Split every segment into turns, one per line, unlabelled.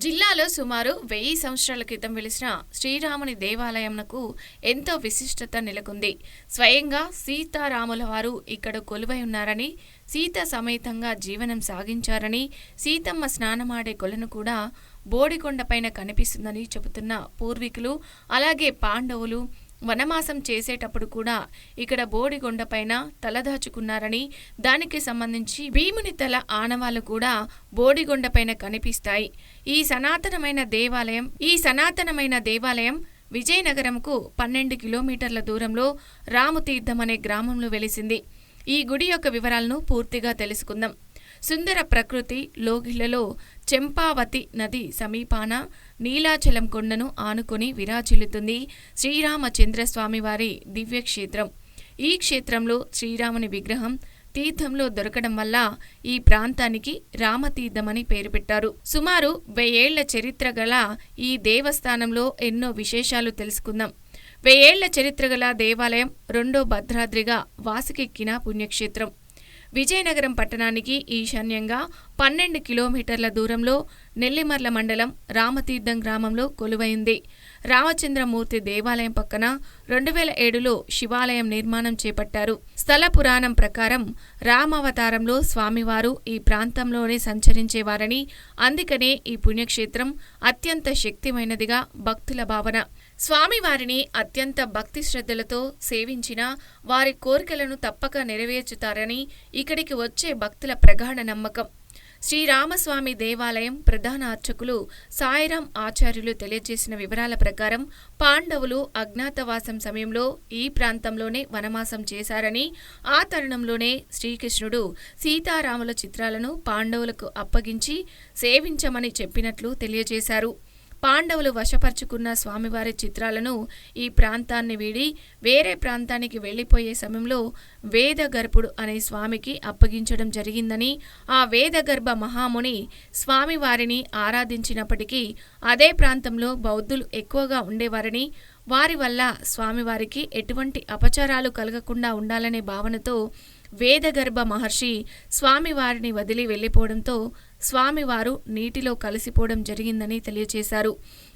జిల్లాలో సుమారు వెయ్యి సంవత్సరాల క్రితం వెలిసిన శ్రీరాముని దేవాలయంనకు ఎంతో విశిష్టత నెలకొంది. స్వయంగా సీతారాముల వారు ఇక్కడ కొలువై ఉన్నారని సీత సమేతంగా జీవనం సాగించారని సీతమ్మ స్నానమాడే కొలను కూడా బోడికొండపైన కనిపిస్తుందని చెబుతున్న పూర్వీకులు అలాగే పాండవులు వనమాసం చేసేటప్పుడు కూడా ఇక్కడ బోడిగొండపైన తలదాచుకున్నారని దానికి సంబంధించి భీముని తల ఆనవాళ్ళు కూడా బోడిగొండపైన కనిపిస్తాయి. ఈ సనాతనమైన దేవాలయం ఈ సనాతనమైన దేవాలయం విజయనగరంకు పన్నెండు కిలోమీటర్ల దూరంలో రామతీర్థం అనే గ్రామంలో వెలిసింది. ఈ గుడి యొక్క వివరాలను పూర్తిగా తెలుసుకుందాం. సుందర ప్రకృతి లోగిలలో చెంపావతి నది సమీపాన నీలాచలం కొండను ఆనుకొని విరాచిల్లుతుంది శ్రీరామచంద్రస్వామివారి దివ్యక్షేత్రం. ఈ క్షేత్రంలో శ్రీరాముని విగ్రహం తీర్థంలో దొరకడం వల్ల ఈ ప్రాంతానికి రామతీర్థమని పేరు పెట్టారు. సుమారు వెయ్యేళ్ళ చరిత్ర గల ఈ దేవస్థానంలో ఎన్నో విశేషాలు తెలుసుకుందాం. వెయ్యేళ్ళ చరిత్ర గల దేవాలయం రెండో భద్రాద్రిగా వాసుకెక్కిన పుణ్యక్షేత్రం. విజయనగరం పట్టణానికి ఈశాన్యంగా పన్నెండు కిలోమీటర్ల దూరంలో నెల్లిమర్ల మండలం రామతీర్థం గ్రామంలో కొలువైంది. రామచంద్రమూర్తి దేవాలయం పక్కన రెండు వేల ఏడులో శివాలయం నిర్మాణం చేపట్టారు. స్థల పురాణం ప్రకారం రామావతారంలో స్వామివారు ఈ ప్రాంతంలోనే సంచరించేవారని అందుకనే ఈ పుణ్యక్షేత్రం అత్యంత శక్తిమైనదిగా భక్తుల భావన. స్వామివారిని అత్యంత భక్తి శ్రద్ధలతో సేవించిన వారి కోరికలను తప్పక నెరవేర్చుతారని ఇక్కడికి వచ్చే భక్తుల ప్రగాఢ నమ్మకం. శ్రీరామస్వామి దేవాలయం ప్రధాన అర్చకులు సాయిరాం ఆచార్యులు తెలియజేసిన వివరాల ప్రకారం పాండవులు అజ్ఞాతవాసం సమయంలో ఈ ప్రాంతంలోనే వనమాసం చేశారని ఆ తరుణంలోనే శ్రీకృష్ణుడు సీతారాముల చిత్రాలను పాండవులకు అప్పగించి సేవించమని చెప్పినట్లు తెలియజేశారు. పాండవులు వశపరుచుకున్న స్వామివారి చిత్రాలను ఈ ప్రాంతాన్ని వీడి వేరే ప్రాంతానికి వెళ్ళిపోయే సమయంలో వేదగర్భుడు అనే స్వామికి అప్పగించడం జరిగిందని ఆ వేదగర్భ మహాముని స్వామివారిని ఆరాధించినప్పటికీ అదే ప్రాంతంలో బౌద్ధులు ఎక్కువగా ఉండేవారని వారి వల్ల స్వామివారికి ఎటువంటి అపచారాలు కలగకుండా ఉండాలనే భావనతో వేదగర్భ మహర్షి స్వామివారిని వదిలి వెళ్ళిపోవడంతో స్వామివారు నీటిలో కలిసిపోవడం జరిగిందని తెలియజేశారు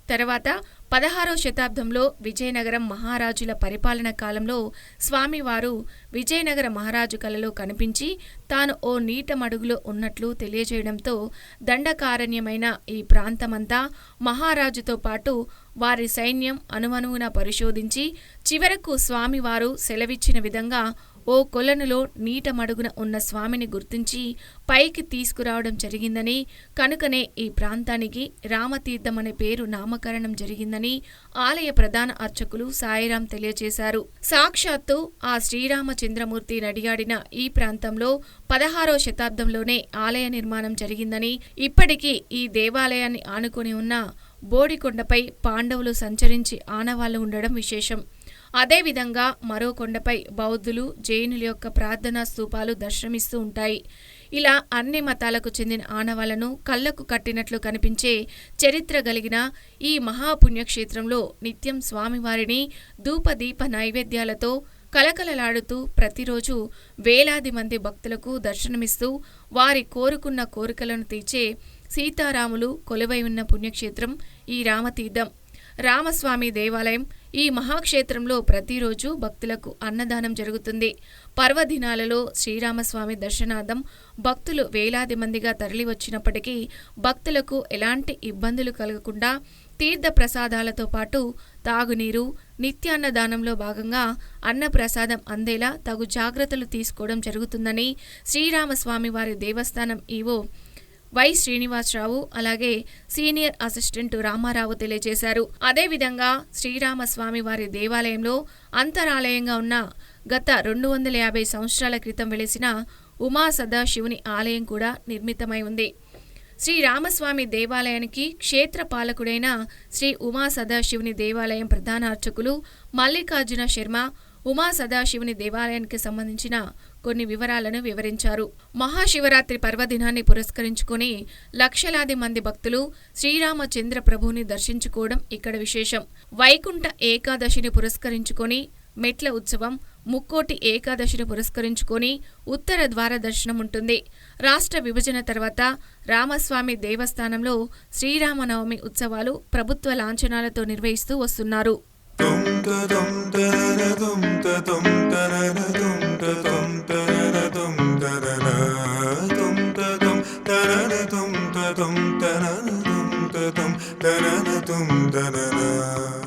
తర్వాత పదహారవ శతాబ్దంలో విజయనగరం మహారాజుల పరిపాలన కాలంలో స్వామివారు విజయనగర మహారాజు కలలో కనిపించి తాను ఓ నీట మడుగులో ఉన్నట్లు తెలియజేయడంతో దండకారణ్యమైన ఈ ప్రాంతమంతా మహారాజుతో పాటు వారి సైన్యం అనువనువున పరిశోధించి చివరకు స్వామివారు సెలవిచ్చిన విధంగా ఓ కొలనులో నీట మడుగున ఉన్న స్వామిని గుర్తించి పైకి తీసుకురావడం జరిగిందని కనుకనే ఈ ప్రాంతానికి రామతీర్థం అనే పేరు నామకరణం జరిగిందని ఆలయ ప్రధాన అర్చకులు సాయిరాం తెలియజేశారు. సాక్షాత్తు ఆ శ్రీరామచంద్రమూర్తి నడియాడిన ఈ ప్రాంతంలో పదహారో శతాబ్దంలోనే ఆలయ నిర్మాణం జరిగిందని ఇప్పటికీ ఈ దేవాలయాన్ని ఆనుకొని ఉన్న బోడికొండపై పాండవులు సంచరించి ఆనవాళ్ళు ఉండడం విశేషం. అదేవిధంగా మరో కొండపై బౌద్ధులు జైనుల యొక్క ప్రార్థనా స్థూపాలు దర్శనమిస్తూ ఉంటాయి. ఇలా అన్ని మతాలకు చెందిన ఆనవాళ్ళను కళ్ళకు కట్టినట్లు కనిపించే చరిత్ర కలిగిన ఈ మహాపుణ్యక్షేత్రంలో నిత్యం స్వామివారిని ధూపదీప నైవేద్యాలతో కలకలలాడుతూ ప్రతిరోజు వేలాది మంది భక్తులకు దర్శనమిస్తూ వారి కోరుకున్న కోరికలను తీర్చే సీతారాములు కొలువై ఉన్న పుణ్యక్షేత్రం ఈ రామతీర్థం. రామస్వామి దేవాలయం ఈ మహాక్షేత్రంలో ప్రతిరోజు భక్తులకు అన్నదానం జరుగుతుంది. పర్వదినాలలో శ్రీరామస్వామి దర్శనార్థం భక్తులు వేలాది మందిగా తరలివచ్చినప్పటికీ భక్తులకు ఎలాంటి ఇబ్బందులు కలగకుండా తీర్థ ప్రసాదాలతో పాటు తాగునీరు నిత్యాన్నదానంలో భాగంగా అన్నప్రసాదం అందేలా తగు జాగ్రత్తలు తీసుకోవడం జరుగుతుందని శ్రీరామస్వామి వారి దేవస్థానం ఈవో వై శ్రీనివాసరావు అలాగే సీనియర్ అసిస్టెంట్ రామారావు తెలియజేశారు. అదేవిధంగా శ్రీరామస్వామి వారి దేవాలయంలో అంతరాలయంగా ఉన్న గత రెండు వందల యాభై సంవత్సరాల క్రితం వెలిసిన ఉమా సదాశివుని ఆలయం కూడా నిర్మితమై ఉంది. శ్రీ రామస్వామి దేవాలయానికి క్షేత్ర పాలకుడైన శ్రీ ఉమా సదాశివుని దేవాలయం ప్రధాన అర్చకులు మల్లికార్జున శర్మ ఉమా సదాశివుని దేవాలయానికి సంబంధించిన కొన్ని వివరాలను వివరించారు. మహాశివరాత్రి పర్వదినాన్ని పురస్కరించుకొని లక్షలాది మంది భక్తులు శ్రీరామచంద్ర ప్రభువుని దర్శించుకోవడం ఇక్కడ విశేషం. వైకుంఠ ఏకాదశిని పురస్కరించుకొని మెట్ల ఉత్సవం ముక్కోటి ఏకాదశిని పురస్కరించుకొని ఉత్తర ద్వార దర్శనం ఉంటుంది. రాష్ట్ర విభజన తర్వాత రామస్వామి దేవస్థానంలో శ్రీరామనవమి ఉత్సవాలు ప్రభుత్వ లాంఛనాలతో నిర్వహిస్తూ వస్తున్నారు.
dum da da da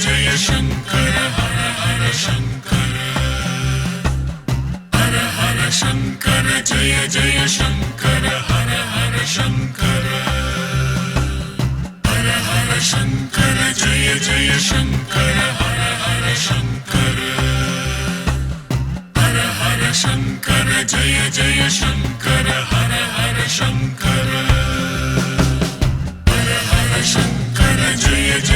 जय शङ्कर हर हर शंकर हर हर शङ्कर जय जय शंकर हर हर शंकर हर हर शंकर जय जय शंकर हर हर शंकर हर हर शंकर जय जय शंकर हर हर शंकर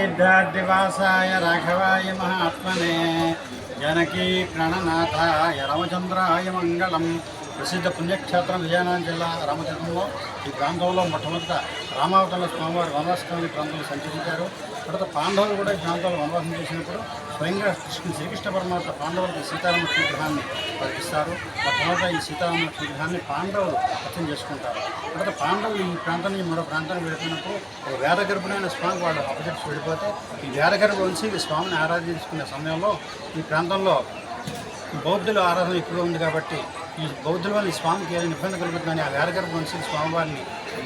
నవతీర్థాద్రివాసాయ రాఘవాయ మహాత్మనే జనకీ ప్రణనాథాయ రామచంద్రాయ మంగళం ప్రసిద్ధ పుణ్యక్షేత్రం విజయనగరం జిల్లా రామచంద్రంలో ఈ ప్రాంతంలో మొట్టమొదట రామావతంలో స్వామివారి వనవాసకాలని ప్రాంతంలో సంచరించారు. తర్వాత పాండవులు కూడా ఈ ప్రాంతంలో వనవాసం చేసినప్పుడు స్వయంగా కృష్ణ శ్రీకృష్ణ పరమాత్మ పాండవులకు సీతారామ విగ్రహాన్ని పరిపిస్తారు మొట్టమొదట ఈ సీతారామ విగ్రహాన్ని పాండవులు అర్థం చేసుకుంటారు. తర్వాత పాండవులు ఈ ప్రాంతం నుంచి మరో ప్రాంతానికి వెళ్ళిపోయినప్పుడు ఒక వేదగర్భుడైన స్వామి వాళ్ళు అపజెట్స్ వెళ్ళిపోతే ఈ వేదగర్భ వంశీ ఈ స్వామిని ఆరాధించుకునే సమయంలో ఈ ప్రాంతంలో బౌద్ధుల ఆరాధన ఎక్కువగా ఉంది కాబట్టి ఈ బౌద్ధుల వల్ల ఈ స్వామికి ఏదైనా ఇబ్బంది కలుగుతుందని ఆ వేరగర్భ వంశీ స్వామివారిని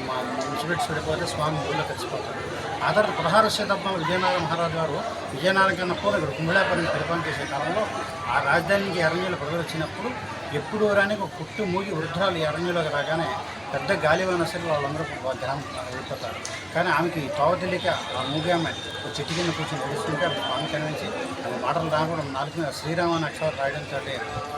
మా మున్సిపెట్స్ విడిపోతే స్వామి ఊళ్ళో కలిసిపోతారు. ఆ తర్వాత పదహారు శతాబ్దం విజయనగర మహారాజు గారు విజయనగరం కన్నా పోలు ఇక్కడ కుంభళాపురం పరిపాలన చేసే కాలంలో ఆ రాజధానికి నుంచి ప్రజలు వచ్చినప్పుడు ఎప్పుడో రాని ఒక పుట్టు మూగి వృద్ధాలు ఈ అరణ్యంలోకి రాగానే పెద్ద గాలివాన సరే వాళ్ళందరూ గ్రామం వెళ్ళిపోతారు కానీ ఆమెకి తోవ తెలియక ఆ మూగి ఆమె ఒక చెట్టు కింద కూర్చొని నడుస్తుంటే ఆమె స్వామి కనిపించి ఆమె మాటలు రావడం నాలుగు మీద శ్రీరామ అక్షరాలు రాయడంతో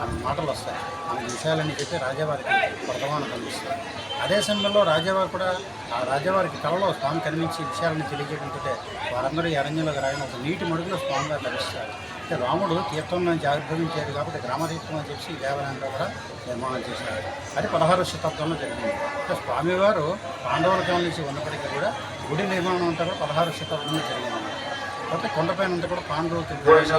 ఆమె మాటలు వస్తాయి. ఆమె విషయాలన్నీ చెప్పి రాజావారికి వర్తమానం కనిపిస్తారు అదే సమయంలో రాజావారు కూడా ఆ రాజావారికి కళలో స్వామి కనిపించి విషయాలను తెలియజేయడంతో వారందరూ ఈ అరణ్యంలోకి రాయడం ఒక నీటి మడుగులో స్వామి లభిస్తారు రాముడు తీర్థం నుంచి ఆవిర్భవించాడు కాబట్టి గ్రామతీర్థం అని చెప్పి దేవాలయంలో కూడా నిర్మాణం చేశారు. అది పదహారు శతాబ్దంలో జరిగింది. అంటే స్వామివారు పాండవుల కాలం నుంచి ఉన్నప్పటికీ కూడా గుడి నిర్మాణం అంతా కూడా పదహారు శతాబ్దంలో జరిగింది. కాబట్టి కొండపైన అంతా కూడా పాండవులు ఇవన్నీ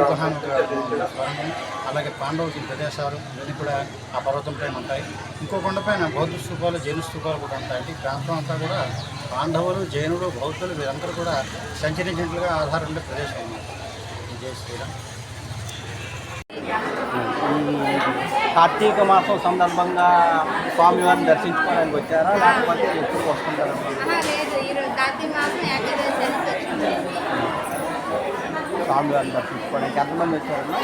కూడా అలాగే భీముల గుహాన్ ఒక స్వరంగం, అలాగే పాండవుల ప్రదేశాలు ఇవన్నీ కూడా ఆ పర్వతం పైన ఉంటాయి. ఇంకో కొండపైన బౌద్ధ స్తూపాలు జైన స్తూపాలు కూడా ఉంటాయి. అంటే ఈ ప్రాంతం అంతా కూడా పాండవులు జైనులు బౌద్ధులు వీరందరూ కూడా సంచరించినట్లుగా ఆధారం ఉండే ప్రదేశం అన్నమాట. జై శ్రీరామ్.
కార్తీక మాసం సందర్భంగా స్వామివారిని దర్శించుకోవడానికి వచ్చారా? లేకపోతే ఎప్పుడు వస్తుంటారా
ఆహా, లేదు ఈరోజు కార్తీక మాసం ఏకాదశి అని వచ్చింది
స్వామివారిని దర్శించుకోవడానికి ఎంతమంది వచ్చారన్నా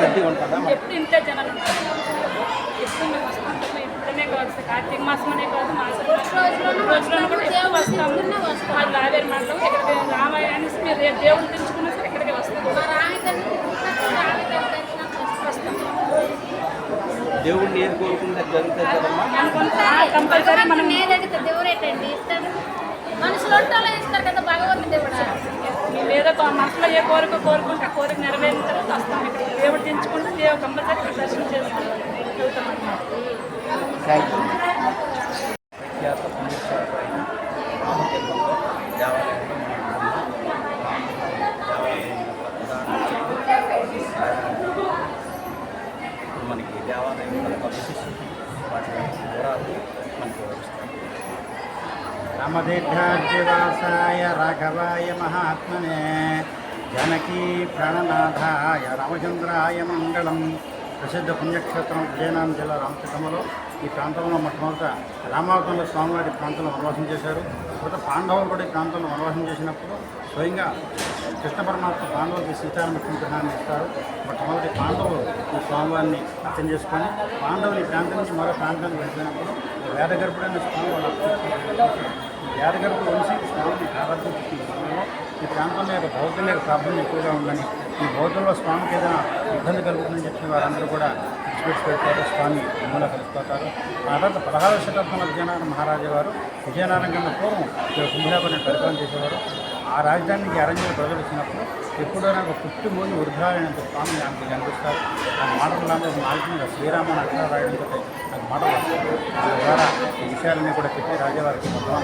రద్దీ ఉంటుందా?
ఎప్పుడు ఇంతే జనాలు ఎప్పుడు మేము వస్తుంటాము ఇప్పుడనే కాదు కార్తీక మాసం అనే కాదు మాసం కూడా ఎప్పుడు వస్తాము.
వస్తాము.
అది లావేరు మాటలు ఇక్కడికి రామాయణ మీరు రేపు దేవుడు తెచ్చుకున్నా సరే ఇక్కడికి వస్తాము.
దేవుడిని ఏది కోరుకుంటే జరుగుతుంది కదమ్మా
కంపల్సరీ మనం
నేదడితే దేవుడేటండి ఇస్తాడు మనుషులు ఉంటాలో ఇస్తారు కదా భగవంతుడు దేవుడు.
లేదా ఏదో మనసులో ఏ కోరిక కోరుకుంటే కోరిక నెరవేరిన తర్వాత వస్తాం ఇక్కడ దేవుడు దించుకుంటే దేవుడు కంపల్సరీ దర్శనం చేసుకుంటాం వెళ్తాం అన్నమాట
థ్యాంక్ యూ ప్రఖ్యాత పుణ్యక్షేత్రమైన రామతీర్థంలో దేవాలయంలో మనం ఉన్నాం. దేవాలయం యొక్క ప్రధాన ఇప్పుడు మనకి దేవాలయం యొక్క విశిష్టత వాటి వివరాలు మనకి వివరిస్తాం
రామదీర్ఘాద్రివాసాయ రాఘవాయ మహాత్మనే జనకీ ప్రాణనాథాయ రామచంద్రాయ మంగళం. ప్రసిద్ధ పుణ్యక్షేత్రం విజయనగరం జిల్లా రామచంద్రమలో ఈ ప్రాంతంలో మొట్టమొదట రామావతంలో స్వామివారి ప్రాంతంలో వనవాసం చేశారు. తర్వాత పాండవులు కూడా ఈ ప్రాంతంలో వనవాసం చేసినప్పుడు స్వయంగా కృష్ణ పరమాత్మ పాండవులకి సీతారామకృష్ణ విగ్రహాన్ని ఇస్తారు. మొట్టమొదటి పాండవులు ఈ స్వామివారిని అర్థం చేసుకొని పాండవులు ఈ ప్రాంతం నుంచి మరో ప్రాంతానికి వెళ్ళినప్పుడు వేదగర్భుడైన స్వామి వాళ్ళు వేదగర్భుడు వంశీ స్వామిని ఆరాధన సమయంలో ఈ ప్రాంతంలో యొక్క బౌద్ధుల యొక్క ప్రాబ్లం ఎక్కువగా ఉందని ఈ బౌద్ధంలో స్వామికి ఏదైనా ఇబ్బంది కలుగుతుందని చెప్పిన వారందరూ కూడా విడిచిపెట్టి పెడతారు స్వామి మూల కలిసిపోతారు ఆ తర్వాత పదహారవ శతాబ్దంలో విజయనగరం మహారాజా వారు విజయనగరం కన్నా పూర్వం ఇక్కడ పరిపాలన చేసేవారు. ఆ రాజధానికి అరణ్యంలో ప్రజలు వచ్చినప్పుడు ఎప్పుడైనా ఒక పుట్టి మూని వృద్ధాలైనంత స్వామి నాకు కనిపిస్తారు ఆ మాటలు లాంటి నాలుగు శ్రీరామ అక్షరం రాయడంతో మాటలు ద్వారా ఈ విషయాలన్నీ కూడా చెప్పి రాజావారికి మొత్తం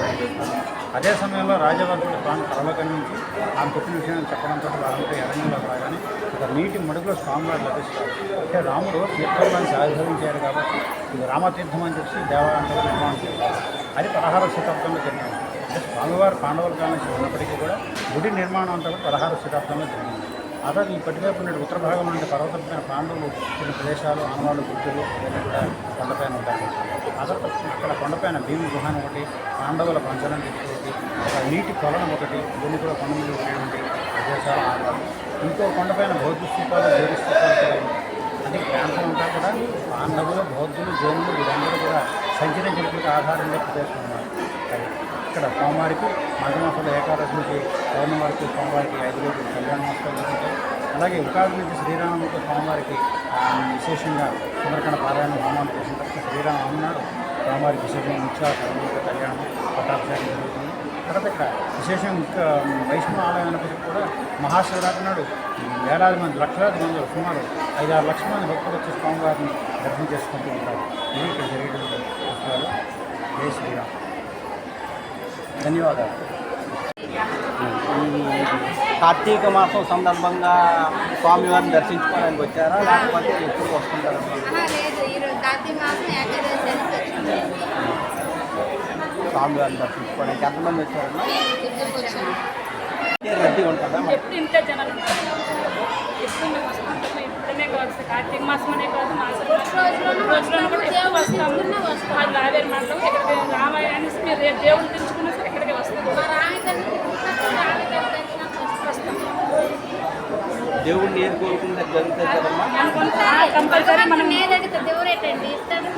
అదే సమయంలో రాజావారి కూడా స్వామి కళలో కనిపించి ఆమె చెప్పిన విషయాన్ని చెప్పడంతో వాళ్ళంతా ఎరంగంలో రాగానే ఒక నీటి మడుగులో స్వామివారు లభిస్తారు. అంటే రాముడు తీర్థంలోంచి ఆవిర్భవించాడు కాబట్టి ఇది రామతీర్థం అని చెప్పి దేవాలయంలో నిర్మాణం చేస్తారు. అది పదహార శతాబ్దంలో జరిగింది. అంటే స్వామివారు పాండవుల కాలం ఉన్నప్పటికీ కూడా గుడి నిర్మాణం అంతా కూడా పదహారు శతాబ్దంలో జరిగింది. ఆ ఈ పట్టువైపు నుండి ఉత్తర భాగం నుండి పర్వతమైన పాండవులు కొన్ని ప్రదేశాలు ఆనవాళ్ళు గుర్తులు ఇవన్నీ కూడా కొండపైన ఉంటాయి ఆ అక్కడ కొండపైన భీము గుహాన్ ఒకటి పాండవుల పంచనం ఒకటి ఒక నీటి కొలనం ఒకటి ఇవన్నీ కూడా కొండ మీద ఉండేటువంటి ప్రదేశాలు ఆనవాళ్ళు ఇంకో కొండపైన బౌద్ధ స్థూపాలు జైన స్థూపాలు కూడా అంటే ప్రాంతం అంతా కూడా పాండవులు బౌద్ధులు జైనులు వీరందరూ కూడా సంచరించినటువంటి ఆధారంగా ప్రదేశం ఉన్నారు జరుగుతాయి ఇక్కడ సోమవారికి మాఘమాసంలో ఏకాదశికి నుంచి పౌర్ణవారికి సోమవారికి ఐదు రోజులు కళ్యాణోత్సవాలు జరుగుతాయి అలాగే ఉగాది నుంచి శ్రీరాముడికి సోమవారికి విశేషంగా సుందరకాండ పారాయణ హోమాలు చేసిన తర్వాత శ్రీరామ నాడు సోమవారికి విశేషంగా ముఖ్య కళ్యాణం పట్టాభిషేకం జరుగుతుంది. తర్వాత ఇక్కడ విశేషంగా వైష్ణవ ఆలయానికి కూడా మహాశివరాత్రి నాడు వేలాది మంది లక్షలాది మంది సుమారు ఐదారు లక్షల మంది భక్తులు వచ్చి స్వామివారిని దర్శనం చేసుకుంటూ ఉంటారు. ఇది ఇక్కడ జరిగేటువంటి విషయాలు జై శ్రీరామ్. ధన్యవాదాలు.
కార్తీక మాసం సందర్భంగా స్వామివారిని దర్శించుకోవడానికి వచ్చారా? లేకపోతే ఎప్పుడు వస్తుంటారా? స్వామివారిని దర్శించుకోవడానికి ఎంతమంది ఏ రద్దీ ఉంటుందా
కార్తీక మాసంలోనే కాదు మాసం రోజులను కూడా వస్తాము. రామాయణి రేపు దేవుడు తెచ్చుకున్నా సరే ఇక్కడికి వస్తాము
దేవుడిని ఏది కోరుకుంటే జరుగుతుంది కదమ్మా?
మనం
ఇస్తాడు?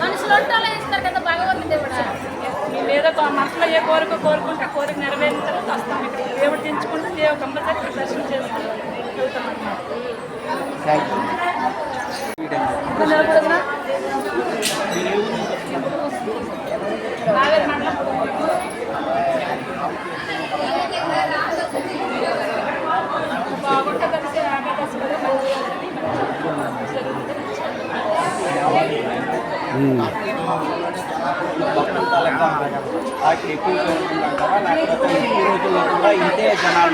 మనుషులు ఇస్తారు కదా భగవంతుడు
మేము ఏదో మనసులో ఏ కోరిక కోరుకుంటే ఆ కోరిక నెరవేరిన తర్వాత వస్తాం. ఇక్కడ దేవుడు తెచ్చుకుంటే దేవుడు కంపల్సరీ దర్శనం చేసుకుంటాం అన్నమాట.
థ్యాంక్ యూ
ఇక్కడ నిలబడదురా? లావేరు మండలం బాగుంటుంది కలిసి ఏకాదశి కదా మంచిగా జరుగుతుంది
భక్తుల ఈ రోజుల్లో కూడా ఇంతే జనాలు.